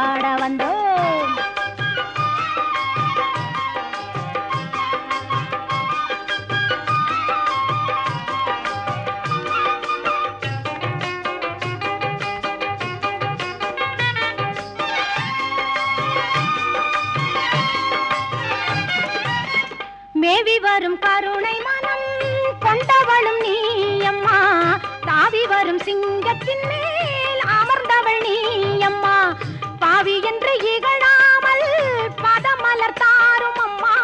பாட வந்தோம். மேவி வரும் கருணை மனம் கொண்டவளும் நீயம்மா தாவி வரும் சிங்கத்தின் மேல் அமர்ந்தவள் நீயம்மா பாவி என்று இகழாமல் பதமலர் தாரும் அம்மா.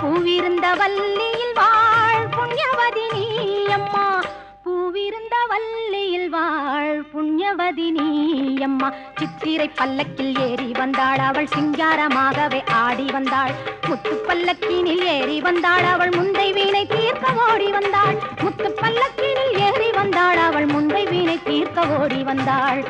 பூவிருந்த வள்ளியில் வாழ் புண்ணியவதி நீயம்மா பூவிருந்த வள்ளியில் வாழ் புண்ணியவதி நீயம்மா சித்திரை பல்லக்கில் ஏறி வந்தாள் அவள் சிங்காரமாகவே ஆடி வந்தாள். முத்து பல்லக்கினில் ஏறி வந்தாள் அவள் முந்தை வீணை தீர்க்க ஓடி வந்தாள். முத்து பல்லக்கினில் ஏறி வந்தாள் அவள் முந்தை வீணை தீர்க்க ஓடி வந்தாள்.